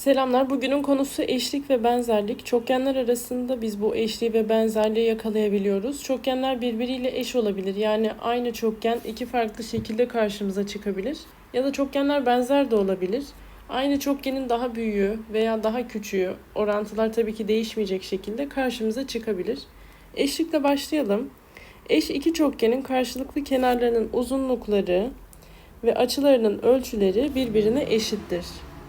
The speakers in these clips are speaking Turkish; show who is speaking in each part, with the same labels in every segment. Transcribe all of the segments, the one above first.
Speaker 1: Selamlar. Bugünün konusu eşlik ve benzerlik. Çokgenler arasında biz bu eşliği ve benzerliği yakalayabiliyoruz. Çokgenler birbiriyle eş olabilir. Yani aynı çokgen iki farklı şekilde karşımıza çıkabilir. Ya da çokgenler benzer de olabilir. Aynı çokgenin daha büyüğü veya daha küçüğü, orantılar tabii ki değişmeyecek şekilde karşımıza çıkabilir. Eşlikle başlayalım. Eş iki çokgenin karşılıklı kenarlarının uzunlukları ve açılarının ölçüleri birbirine eşittir.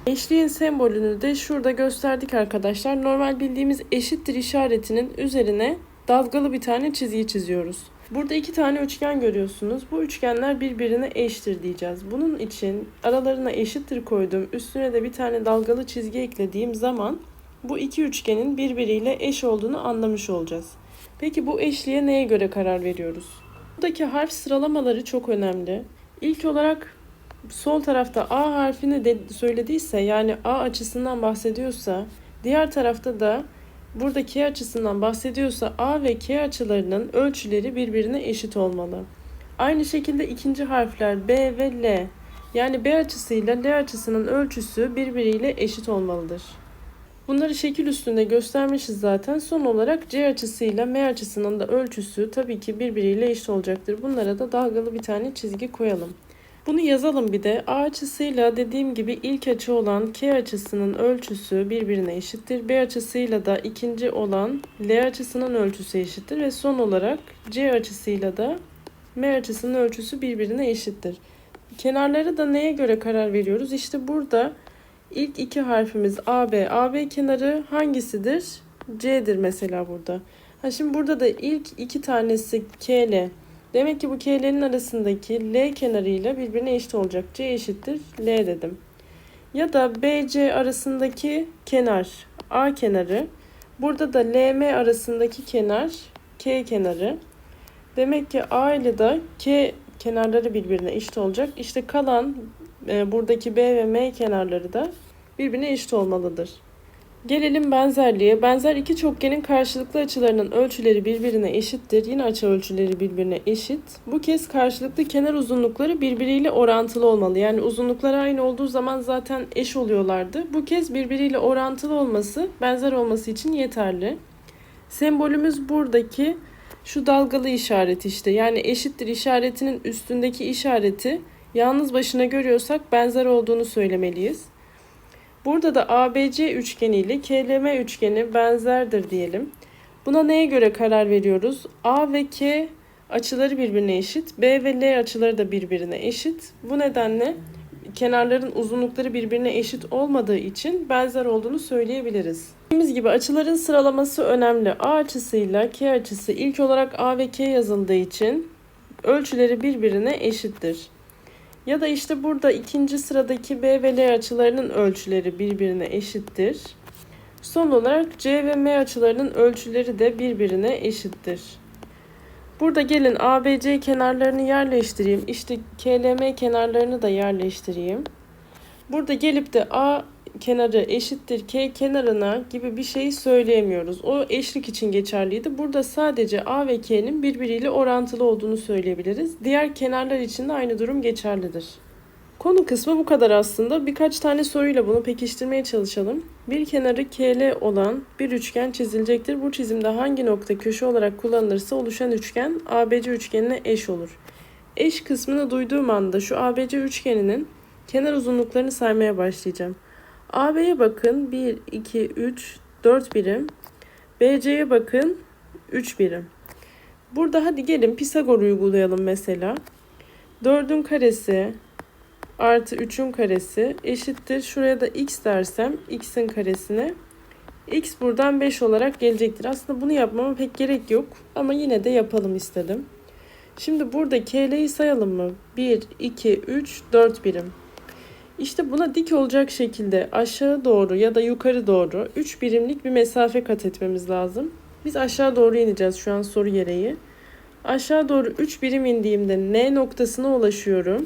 Speaker 1: Eşliğin sembolünü de şurada gösterdik arkadaşlar. Normal bildiğimiz eşittir işaretinin üzerine dalgalı bir tane çizgi çiziyoruz. Burada iki tane üçgen görüyorsunuz. Bu üçgenler birbirine eşittir diyeceğiz. Bunun için aralarına eşittir koydum. Üstüne de bir tane dalgalı çizgi eklediğim zaman bu iki üçgenin birbiriyle eş olduğunu anlamış olacağız. Peki bu eşliğe neye göre karar veriyoruz? Buradaki harf sıralamaları çok önemli. İlk olarak sol tarafta A harfini de söylediyse yani A açısından bahsediyorsa diğer tarafta da burada K açısından bahsediyorsa A ve K açılarının ölçüleri birbirine eşit olmalı. Aynı şekilde ikinci harfler B ve L yani B açısıyla L açısının ölçüsü birbiriyle eşit olmalıdır. Bunları şekil üstünde göstermişiz zaten. Son olarak C açısıyla M açısının da ölçüsü tabii ki birbiriyle eşit olacaktır. Bunlara da dalgalı bir tane çizgi koyalım. Bunu yazalım bir de. A açısıyla dediğim gibi ilk açı olan K açısının ölçüsü birbirine eşittir. B açısıyla da ikinci olan L açısının ölçüsü eşittir. Ve son olarak C açısıyla da M açısının ölçüsü birbirine eşittir. Kenarları da neye göre karar veriyoruz? İşte burada ilk iki harfimiz AB. AB kenarı hangisidir? C'dir mesela burada. Ha şimdi burada da ilk iki tanesi KL. Demek ki bu K'lerin arasındaki L kenarıyla birbirine eşit olacak. C eşittir L dedim. Ya da BC arasındaki kenar A kenarı. Burada da LM arasındaki kenar K kenarı. Demek ki A ile de K kenarları birbirine eşit olacak. İşte kalan e, buradaki B ve M kenarları da birbirine eşit olmalıdır. Gelelim benzerliğe. Benzer iki çokgenin karşılıklı açılarının ölçüleri birbirine eşittir. Yine açı ölçüleri birbirine eşit. Bu kez karşılıklı kenar uzunlukları birbiriyle orantılı olmalı. Yani uzunlukları aynı olduğu zaman zaten eş oluyorlardı. Bu kez birbiriyle orantılı olması benzer olması için yeterli. Sembolümüz buradaki şu dalgalı işaret işte. Yani eşittir işaretinin üstündeki işareti yalnız başına görüyorsak benzer olduğunu söylemeliyiz. Burada da ABC üçgeni ile KLM üçgeni benzerdir diyelim. Buna neye göre karar veriyoruz? A ve K açıları birbirine eşit. B ve L açıları da birbirine eşit. Bu nedenle kenarların uzunlukları birbirine eşit olmadığı için benzer olduğunu söyleyebiliriz. Dediğimiz gibi açıların sıralaması önemli. A açısıyla K açısı ilk olarak A ve K yazıldığı için ölçüleri birbirine eşittir. Ya da işte burada ikinci sıradaki B ve L açılarının ölçüleri birbirine eşittir. Son olarak C ve M açılarının ölçüleri de birbirine eşittir. Burada gelin ABC kenarlarını yerleştireyim. İşte KLM kenarlarını da yerleştireyim. Burada gelip de A kenarı eşittir K kenarına gibi bir şey söyleyemiyoruz. O eşlik için geçerliydi. Burada sadece A ve K'nin birbiriyle orantılı olduğunu söyleyebiliriz. Diğer kenarlar için de aynı durum geçerlidir. Konu kısmı bu kadar aslında. Birkaç tane soruyla bunu pekiştirmeye çalışalım. Bir kenarı KL olan bir üçgen çizilecektir. Bu çizimde hangi nokta köşe olarak kullanılırsa oluşan üçgen ABC üçgenine eş olur. Eş kısmını duyduğum anda şu ABC üçgeninin kenar uzunluklarını saymaya başlayacağım. AB'ye bakın 1, 2, 3, 4 birim. BC'ye bakın 3 birim. Burada hadi gelin Pisagor uygulayalım mesela. 4'ün karesi artı 3'ün karesi eşittir. Şuraya da x dersem x'in karesine. x buradan 5 olarak gelecektir. Aslında bunu yapmama pek gerek yok. Ama yine de yapalım istedim. Şimdi burada KL'yi sayalım mı? 1, 2, 3, 4 birim. İşte buna dik olacak şekilde aşağı doğru ya da yukarı doğru 3 birimlik bir mesafe kat etmemiz lazım. Biz aşağı doğru ineceğiz şu an soru gereği. Aşağı doğru 3 birim indiğimde N noktasına ulaşıyorum.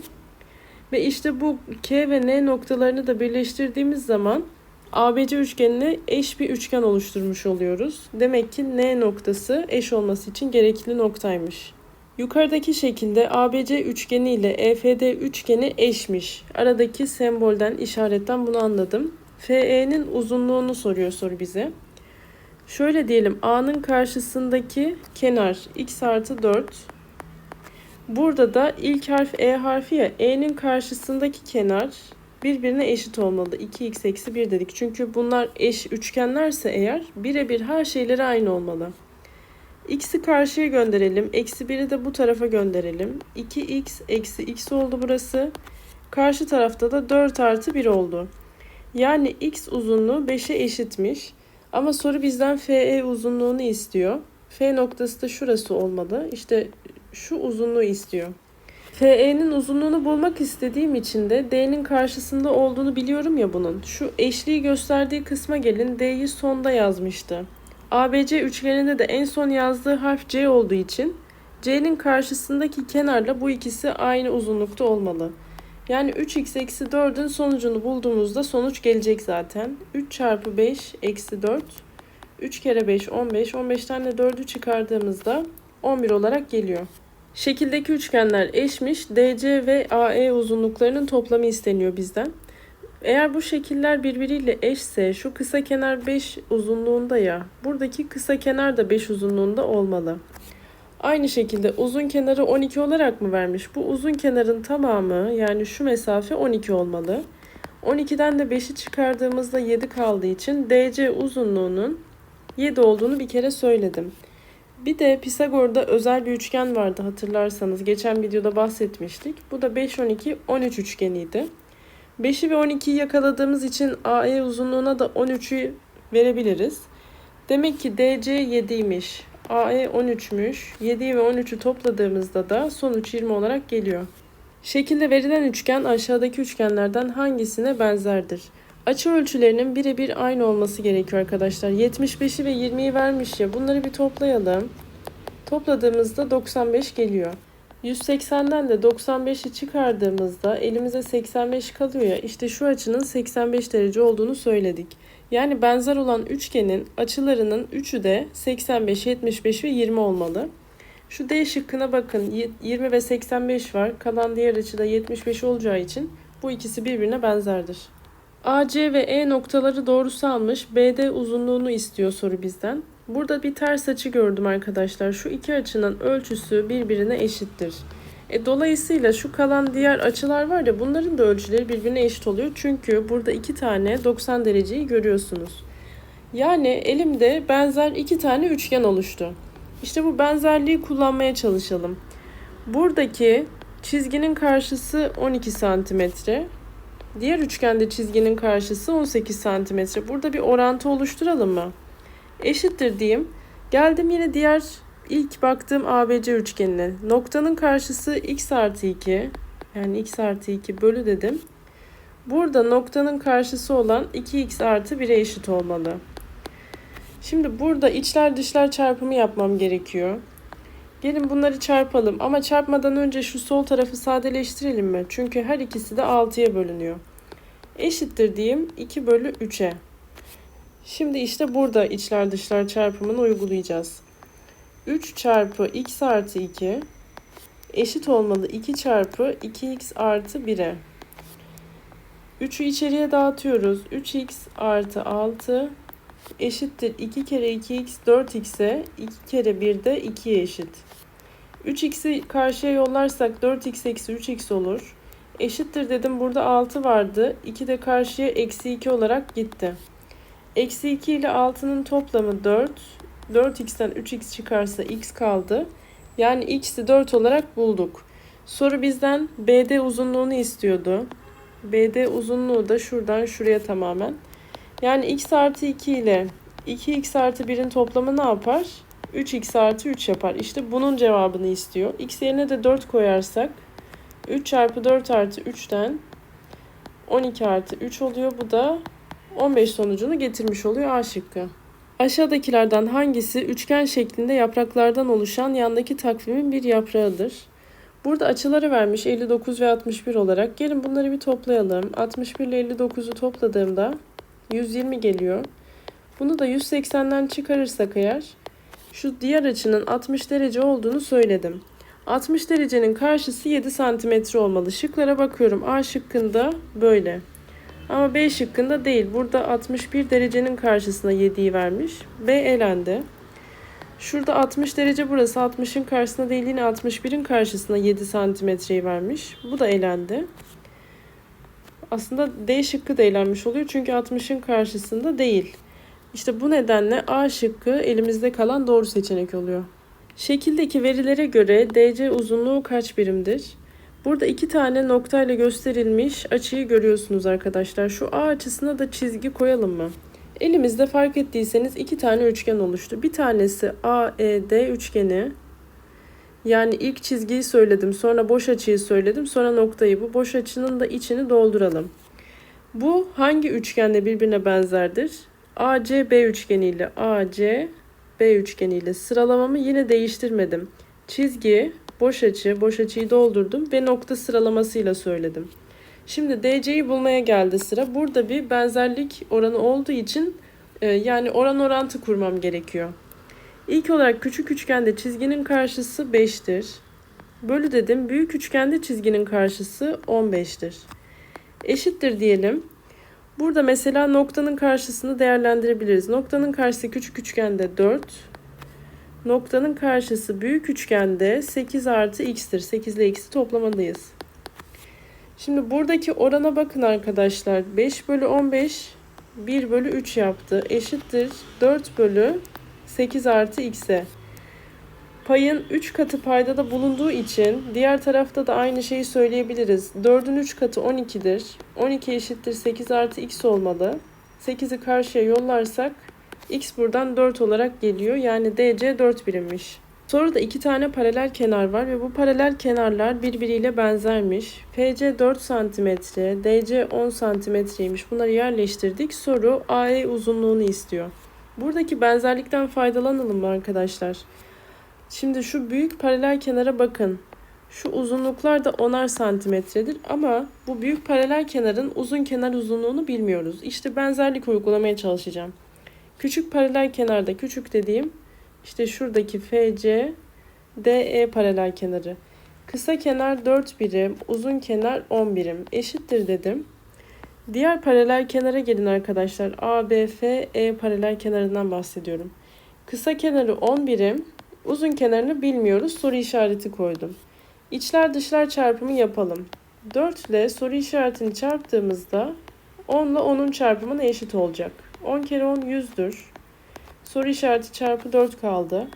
Speaker 1: Ve işte bu K ve N noktalarını da birleştirdiğimiz zaman ABC üçgenine eş bir üçgen oluşturmuş oluyoruz. Demek ki N noktası eş olması için gerekli noktaymış. Yukarıdaki şekilde ABC üçgeni ile EFD üçgeni eşmiş. Aradaki sembolden, işaretten bunu anladım. FE'nin uzunluğunu soruyor soru bize. Şöyle diyelim A'nın karşısındaki kenar x artı 4. Burada da ilk harf E harfi ya E'nin karşısındaki kenar birbirine eşit olmalı. 2x eksi 1 dedik. Çünkü bunlar eş üçgenlerse eğer birebir her şeyleri aynı olmalı. X'i karşıya gönderelim. Eksi 1'i de bu tarafa gönderelim. 2x eksi x oldu burası. Karşı tarafta da 4 artı 1 oldu. Yani x uzunluğu 5'e eşitmiş. Ama soru bizden FE uzunluğunu istiyor. F noktası da şurası olmalı. İşte şu uzunluğu istiyor. FE'nin uzunluğunu bulmak istediğim için de D'nin karşısında olduğunu biliyorum ya bunun. Şu eşliği gösterdiği kısma gelin. D'yi sonda yazmıştı. ABC üçgeninde de en son yazdığı harf C olduğu için C'nin karşısındaki kenarla bu ikisi aynı uzunlukta olmalı. Yani 3x eksi 4'ün sonucunu bulduğumuzda sonuç gelecek zaten. 3 çarpı 5 eksi 4. 3 kere 5 15. 15'ten de 4'ü çıkardığımızda 11 olarak geliyor. Şekildeki üçgenler eşmiş. DC ve AE uzunluklarının toplamı isteniyor bizden. Eğer bu şekiller birbiriyle eşse şu kısa kenar 5 uzunluğunda ya buradaki kısa kenar da 5 uzunluğunda olmalı. Aynı şekilde uzun kenarı 12 olarak mı vermiş? Bu uzun kenarın tamamı yani şu mesafe 12 olmalı. 12'den de 5'i çıkardığımızda 7 kaldığı için DC uzunluğunun 7 olduğunu bir kere söyledim. Bir de Pisagor'da özel bir üçgen vardı hatırlarsanız. Geçen videoda bahsetmiştik. Bu da 5, 12, 13 üçgeniydi. 5'i ve 12'yi yakaladığımız için AE uzunluğuna da 13'ü verebiliriz. Demek ki DC 7'ymiş. AE 13'müş. 7'yi ve 13'ü topladığımızda da sonuç 20 olarak geliyor. Şekilde verilen üçgen aşağıdaki üçgenlerden hangisine benzerdir? Açı ölçülerinin birebir aynı olması gerekiyor arkadaşlar. 75'i ve 20'yi vermiş ya bunları bir toplayalım. Topladığımızda 95 geliyor. 180'den de 95'i çıkardığımızda elimize 85 kalıyor ya işte şu açının 85 derece olduğunu söyledik. Yani benzer olan üçgenin açılarının üçü de 85, 75 ve 20 olmalı. Şu D şıkkına bakın 20 ve 85 var. Kalan diğer açı da 75 olacağı için bu ikisi birbirine benzerdir. AC ve E noktaları doğrusu almış. BD uzunluğunu istiyor soru bizden. Burada bir ters açı gördüm arkadaşlar. Şu iki açının ölçüsü birbirine eşittir. E, dolayısıyla şu kalan diğer açılar var ya bunların da ölçüleri birbirine eşit oluyor. Çünkü burada iki tane 90 dereceyi görüyorsunuz. Yani elimde benzer iki tane üçgen oluştu. İşte bu benzerliği kullanmaya çalışalım. Buradaki çizginin karşısı 12 santimetre. Diğer üçgende çizginin karşısı 18 santimetre. Burada bir orantı oluşturalım mı? Eşittir diyeyim. Geldim yine diğer ilk baktığım ABC üçgenine. Noktanın karşısı x artı 2. Yani x artı 2 bölü dedim. Burada noktanın karşısı olan 2x artı 1'e eşit olmalı. Şimdi burada içler dışlar çarpımı yapmam gerekiyor. Gelin bunları çarpalım ama çarpmadan önce şu sol tarafı sadeleştirelim mi? Çünkü her ikisi de 6'ya bölünüyor. Eşittir diyeyim 2 bölü 3'e. Şimdi işte burada içler dışlar çarpımını uygulayacağız. 3 çarpı x artı 2 eşit olmalı 2 çarpı 2x artı 1'e. 3'ü içeriye dağıtıyoruz. 3x artı 6 eşittir 2 kere 2x 4x'e 2 kere 1 de 2'ye eşit. 3x'i karşıya yollarsak 4x eksi 3x olur. Eşittir dedim burada 6 vardı. 2 de karşıya eksi 2 olarak gitti. Eksi 2 ile 6'nın toplamı 4. 4x'ten 3x çıkarsa x kaldı. Yani x'i 4 olarak bulduk. Soru bizden BD uzunluğunu istiyordu. BD uzunluğu da şuradan şuraya tamamen. Yani x artı 2 ile 2x artı 1'in toplamı ne yapar? 3x artı 3 yapar. İşte bunun cevabını istiyor. x yerine de 4 koyarsak 3 çarpı 4 artı 3'ten 12 artı 3 oluyor. Bu da 15 sonucunu getirmiş oluyor A şıkkı. Aşağıdakilerden hangisi üçgen şeklinde yapraklardan oluşan yandaki takvimin bir yaprağıdır? Burada açıları vermiş 59 ve 61 olarak. Gelin bunları bir toplayalım. 61 ile 59'u topladığımda 120 geliyor. Bunu da 180'den çıkarırsak eğer şu diğer açının 60 derece olduğunu söyledim. 60 derecenin karşısı 7 santimetre olmalı. Şıklara bakıyorum. A şıkkında böyle. Ama B şıkkında değil. Burada 61 derecenin karşısına 7'yi vermiş. B elendi. Şurada 60 derece burası. 60'ın karşısına değil yine 61'in karşısına 7 santimetreyi vermiş. Bu da elendi. Aslında D şıkkı da elenmiş oluyor. Çünkü 60'ın karşısında değil. İşte bu nedenle A şıkkı elimizde kalan doğru seçenek oluyor. Şekildeki verilere göre DC uzunluğu kaç birimdir? Burada iki tane noktayla gösterilmiş açıyı görüyorsunuz arkadaşlar. Şu A açısına da çizgi koyalım mı? Elimizde fark ettiyseniz iki tane üçgen oluştu. Bir tanesi AED üçgeni. Yani ilk çizgiyi söyledim, sonra boş açıyı söyledim, sonra noktayı. Bu boş açının da içini dolduralım. Bu hangi üçgenle birbirine benzerdir? ACB üçgeniyle AC B üçgeniyle sıralamamı yine değiştirmedim. Çizgi, boş açı, boş açıyı doldurdum ve nokta sıralamasıyla söyledim. Şimdi DC'yi bulmaya geldi sıra. Burada bir benzerlik oranı olduğu için e, yani oran orantı kurmam gerekiyor. İlk olarak küçük üçgende çizginin karşısı 5'tir. Bölü dedim. Büyük üçgende çizginin karşısı 15'tir. Eşittir diyelim. Burada mesela noktanın karşısını değerlendirebiliriz. Noktanın karşısı küçük üçgende 4. Noktanın karşısı büyük üçgende 8 artı x'tir. 8 ile x'i toplamalıyız. Şimdi buradaki orana bakın arkadaşlar. 5 bölü 15 1 bölü 3 yaptı. Eşittir 4 bölü 8 artı x'e. Payın 3 katı paydada bulunduğu için diğer tarafta da aynı şeyi söyleyebiliriz. 4'ün 3 katı 12'dir. 12 eşittir 8 artı x olmalı. 8'i karşıya yollarsak x buradan 4 olarak geliyor. Yani DC 4 birimmiş. Soruda iki tane paralel kenar var ve bu paralel kenarlar birbiriyle benzermiş. FC 4 cm, DC 10 cm'ymiş. Bunları yerleştirdik. Soru AE uzunluğunu istiyor. Buradaki benzerlikten faydalanalım mı arkadaşlar? Şimdi şu büyük paralel kenara bakın. Şu uzunluklar da 10'ar santimetredir ama bu büyük paralel kenarın uzun kenar uzunluğunu bilmiyoruz. İşte benzerlik uygulamaya çalışacağım. Küçük paralel kenarda küçük dediğim işte şuradaki FC DE paralel kenarı. Kısa kenar 4 birim, uzun kenar 10 birim. Eşittir dedim. Diğer paralel kenara gelin arkadaşlar. ABF E paralel kenarından bahsediyorum. Kısa kenarı 10 birim, uzun kenarını bilmiyoruz. Soru işareti koydum. İçler dışlar çarpımı yapalım. 4 ile soru işaretini çarptığımızda 10 ile 10'un çarpımına eşit olacak. 10 kere 10 100'dür. Soru işareti çarpı 4 kaldı.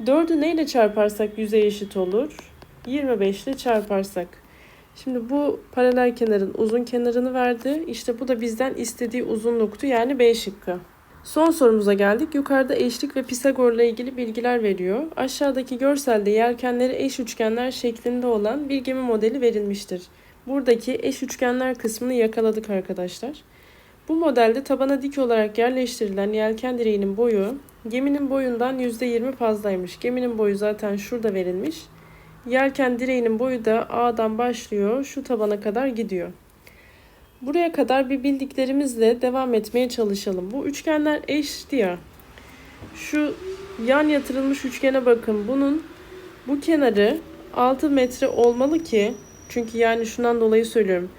Speaker 1: 4'ü neyle çarparsak 100'e eşit olur? 25 ile çarparsak. Şimdi bu paralel kenarın uzun kenarını verdi. İşte bu da bizden istediği uzunluktu yani B şıkkı. Son sorumuza geldik. Yukarıda eşlik ve Pisagor'la ilgili bilgiler veriyor. Aşağıdaki görselde yelkenleri eş üçgenler şeklinde olan bir gemi modeli verilmiştir. Buradaki eş üçgenler kısmını yakaladık arkadaşlar. Bu modelde tabana dik olarak yerleştirilen yelken direğinin boyu geminin boyundan %20 fazlaymış. Geminin boyu zaten şurada verilmiş. Yelken direğinin boyu da A'dan başlıyor şu tabana kadar gidiyor. Buraya kadar bir bildiklerimizle devam etmeye çalışalım. Bu üçgenler eşti ya. Şu yan yatırılmış üçgene bakın. Bunun bu kenarı 6 metre olmalı ki çünkü yani şundan dolayı söylüyorum.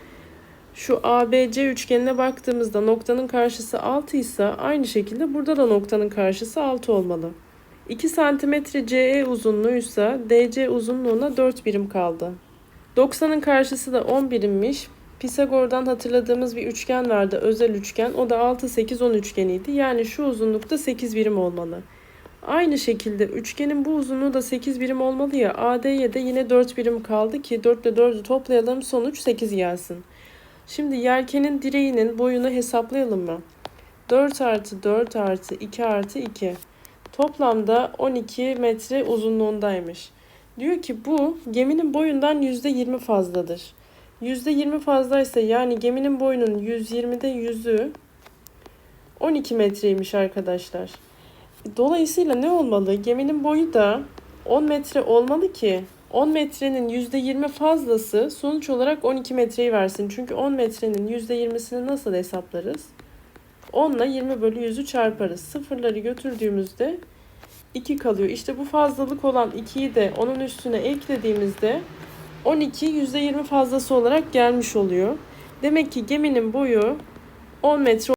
Speaker 1: Şu ABC üçgenine baktığımızda noktanın karşısı 6 ise aynı şekilde burada da noktanın karşısı 6 olmalı. 2 santimetre CE uzunluğuysa DC uzunluğuna 4 birim kaldı. 90'ın karşısı da 10 birimmiş. Pisagor'dan hatırladığımız bir üçgen vardı. Özel üçgen. O da 6, 8, 10 üçgeniydi. Yani şu uzunlukta 8 birim olmalı. Aynı şekilde üçgenin bu uzunluğu da 8 birim olmalı ya. AD'ye de yine 4 birim kaldı ki 4 ile 4'ü toplayalım sonuç 8 gelsin. Şimdi yelkenin direğinin boyunu hesaplayalım mı? 4 artı 4 artı 2 artı 2. Toplamda 12 metre uzunluğundaymış. Diyor ki bu geminin boyundan %20 fazladır. %20 fazlaysa yani geminin boyunun 120'de 100'ü 12 metreymiş arkadaşlar. Dolayısıyla ne olmalı? Geminin boyu da 10 metre olmalı ki 10 metrenin %20 fazlası sonuç olarak 12 metreyi versin. Çünkü 10 metrenin %20'sini nasıl hesaplarız? 10 ile 20 bölü 100'ü çarparız. Sıfırları götürdüğümüzde 2 kalıyor. İşte bu fazlalık olan 2'yi de onun üstüne eklediğimizde 12 %20 fazlası olarak gelmiş oluyor. Demek ki geminin boyu 10 metre